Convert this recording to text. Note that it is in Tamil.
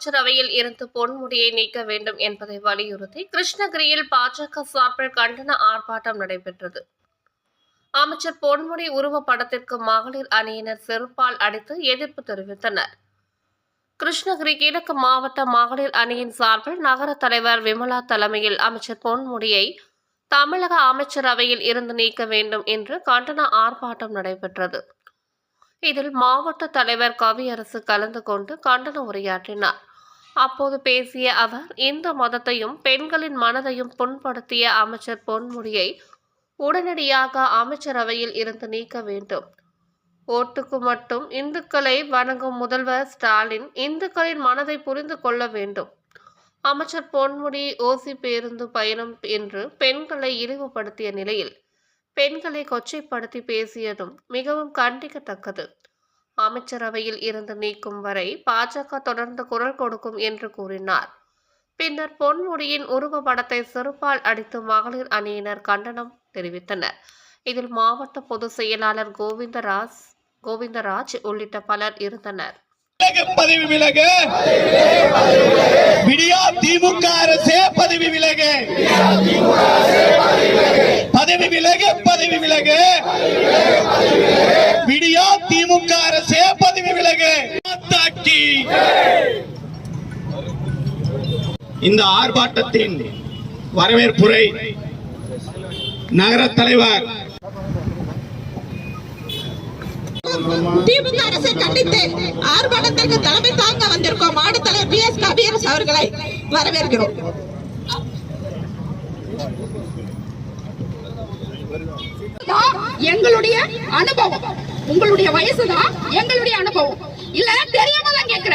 அமைச்சரவையில் இருந்து பொன்முடியை நீக்க வேண்டும் என்பதை வலியுறுத்தி கிருஷ்ணகிரியில் பாஜக சார்பில் கண்டன ஆர்ப்பாட்டம் நடைபெற்றது. அமைச்சர் பொன்முடி உருவப்படத்திற்கு மகளிர் அணியினர் செருப்பால் அடித்து எதிர்ப்பு தெரிவித்தனர். கிருஷ்ணகிரி கிழக்கு மாவட்ட மகளிர் அணியின் சார்பில் நகர தலைவர் விமலா தலைமையில் அமைச்சர் பொன்முடியை தமிழக அமைச்சரவையில் இருந்து நீக்க வேண்டும் என்று கண்டன ஆர்ப்பாட்டம் நடைபெற்றது. இதில் மாவட்ட தலைவர் கவியரசு கலந்து கொண்டு கண்டன உரையாற்றினார். அப்போது பேசிய அவர் இந்து மதத்தையும் பெண்களின் மனதையும் புண்படுத்திய அமைச்சர் பொன்முடியை உடனடியாக அமைச்சரவையில் இருந்து நீக்க வேண்டும். ஓட்டுக்கு மட்டும் இந்துக்களை வணங்கும் முதல்வர் ஸ்டாலின் இந்துக்களின் மனதை புரிந்து கொள்ள வேண்டும். அமைச்சர் பொன்முடி ஓசி பேருந்து பயணம் என்று பெண்களை இழிவுபடுத்திய நிலையில் பெண்களை கொச்சைப்படுத்தி பேசியதும் மிகவும் கண்டிக்கத்தக்கது. அமைச்சரவையில் இருந்து நீக்கும் வரை பாஜக தொடர்ந்து குரல் கொடுக்கும் என்று கூறினார். பின்னர் பொன்முடியின் உருவ படத்தை செருப்பால் அடித்து மகளிர் அணியினர் கண்டனம் தெரிவித்தனர். இதில் மாவட்ட பொதுச் செயலாளர் கோவிந்தராஜ் கோவிந்தராஜ் உள்ளிட்ட பலர் இருந்தனர். பதவி விலக. விடியா திமுக அரசே பதவி விலக. பதவி விலக பதவி விலக. விடியா தாக்கி இந்த ஆர்ப்பாட்டத்தின் வரவேற்புரை நகர தலைவர் திமுக அரசை கண்டித்து ஆர்ப்பாட்டத்திற்கு தலைமை தாங்க வந்திருக்கோம். மாநில தலைவர் பி. எஸ். கபியரசு அவர்களை வரவேற்கிறோம். எங்களுடைய அனுபவம். உங்களுடைய வயசுதான் எங்களுடைய அனுபவம். இல்ல தெரியாம தான் கேக்குறேன்.